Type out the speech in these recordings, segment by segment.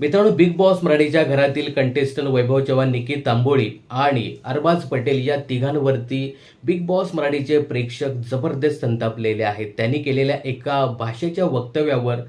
मित्रांनो big boss मराठीच्या घरातील कंटेस्टंट वैभव चव्हाण निकित तांबोळी आणि अरबाज पटेल या तिघांवरती बिग बॉस मराठीचे प्रेक्षक जबरदस्त संतापलेले आहेत. त्यांनी केलेल्या एका भाषेच्या वक्तव्यावर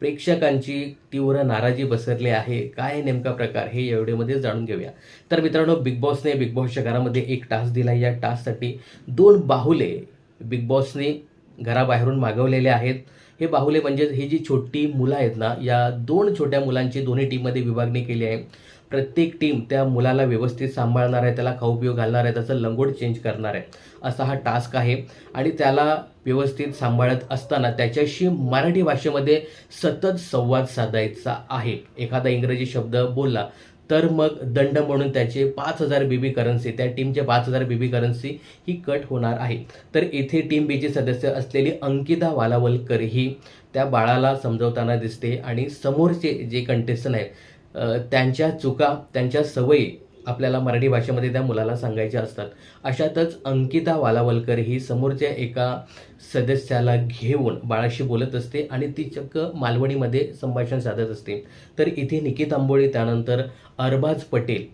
प्रेक्षकांची तीव्र नाराजी पसरली आहे. काय नेमका प्रकार? हे या व्हिडिओमध्ये जाणून घेऊया. तर मित्रांनो बिग बॉसने बिग बॉसच्या घरामध्ये एक टास्क दिला. या टास्कसाठी दोन बाहुले बिग बॉसने घराबाहेरून मागवलेले आहेत. हे बाहुले म्हणजे ही जी छोटी मुलं आहेत ना या दोन छोट्या मुलांची दोन्ही टीममध्ये विभागणी केली आहे. प्रत्येक टीम त्या मुलाला व्यवस्थित सांभाळणार आहे त्याला खाऊ पिऊ घालणार आहे त्याचं लंगोट चेंज करणार आहे. असा हा टास्क आहे. आणि त्याला व्यवस्थित सांभाळत असताना त्याच्याशी मराठी भाषेमध्ये सतत संवाद साधायचा आहे. एखादा इंग्रजी शब्द बोलला तर मग दंड म्हणून त्याचे पाच हजार बीबी करन्सी त्या टीमचे पाच हजार बीबी करन्सी ही कट होणार आहे. तर इथे टीम बीचे सदस्य असलेली अंकिता वालावलकर ही त्या बाळाला समजवताना दिसते आणि समोरचे जे कंटेस्टंट आहेत त्यांच्या चुका त्यांच्या सवयी आपल्याला मराठी भाषेमध्ये त्या मुलाला सांगायच्या असतात. अशातच अंकिता वालावलकर ही समोरच्या एका सदस्याला घेऊन बाळाशी बोलत असते आणि ती चक्क मालवणीमध्ये संभाषण साधत असते. तर इथे निकित आंबोळी त्यानंतर अरबाज पटेल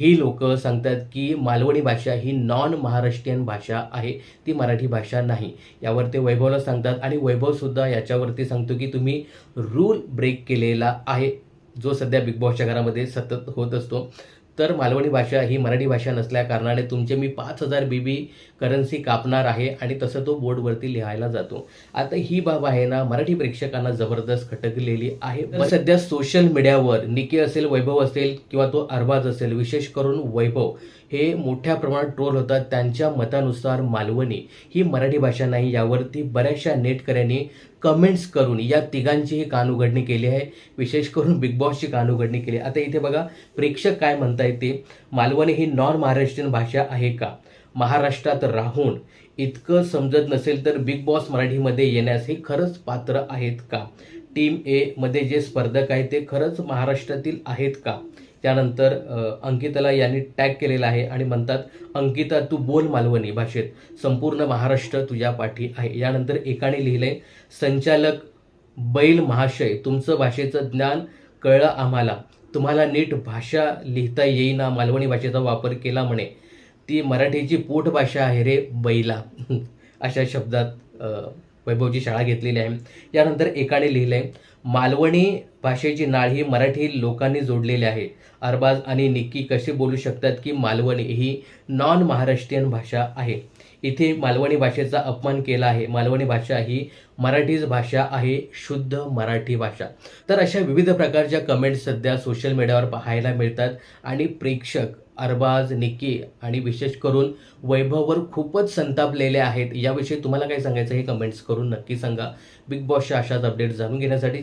ही लोक सांगतात की मालवणी भाषा ही नॉन महाराष्ट्रीयन भाषा आहे. ती मराठी भाषा नाही. यावर ते वैभवला सांगतात आणि वैभवसुद्धा याच्यावरती सांगतो की तुम्ही रूल ब्रेक केलेला आहे. जो सध्या बिग बॉसच्या घरामध्ये सतत होत असतो. तर मालवणी भाषा ही मराठी भाषा नसल्या कारणाने तुमचे मी पाच हजार बी बी करन्सी कापणार आहे आणि तसं तो बोर्डवरती लिहायला जातो. आता ही बाब आहे ना मराठी प्रेक्षकांना जबरदस्त खटकलेली आहे. सध्या सोशल मीडियावर निकी असेल वैभव असेल किंवा तो अरबाज असेल विशेष करून वैभव हे मोठ्या प्रमाणात ट्रोल होतात. त्यांच्या मतानुसार मालवणी ही मराठी भाषा नाही यावरती बऱ्याचशा नेटकऱ्यांनी कमेंट्स करून या तिघांचीही कानउघडणी केली आहे. विशेष करून बिग बॉसची कानउघडणी केली आता इथे बघा प्रेक्षक काय म्हणतायत ते? मालवणी ही नॉन महाराष्ट्रीयन भाषा आहे का? महाराष्ट्रात राहून इतकं समजत नसेल तर बिग बॉस मराठीमध्ये येण्यास हे खरंच पात्र आहेत का? टीम ए मध्ये जे स्पर्धक आहेत ते खरंच महाराष्ट्रातील आहेत का? त्यानंतर अंकिताला यांनी टॅग केलेला आहे आणि म्हणतात अंकिता तू बोल मालवणी भाषेत. संपूर्ण महाराष्ट्र तुझ्या पाठी आहे. यानंतर एकाने लिहिले संचालक बैल महाशय तुमचं भाषेचं ज्ञान कळलं आम्हाला. तुम्हाला नीट भाषा लिहिता येईना मालवणी भाषेचा वापर केला म्हणे. ती मराठीची पोटभाषा आहे रे बैला. अशा शब्दात वैभवची शाळा घेतलेली आहे. यानंतर एकाने लिहिलंय मालवणी भाषेची नाळ ही मराठी लोकांनी जोडलेली आहे. अरबाज आणि निक्की कसे बोलू शकतात की मालवणी ही नॉन महाराष्ट्रीयन भाषा आहे? इथे मालवणी भाषेचा अपमान केला आहे. मालवणी भाषा ही मराठीच भाषा आहे शुद्ध मराठी भाषा. तर अशा विविध प्रकारच्या कमेंट्स सध्या सोशल मीडियावर पाहायला मिळतात आणि प्रेक्षक अरबाज निक्की आणि विशेष करून वैभववर खूपच संतापलेले आहेत. याविषयी तुम्हाला काय सांगायचं हे कमेंट्स करून नक्की सांगा. बिग बॉसच्या अशाच अपडेट जाणून घेण्यासाठी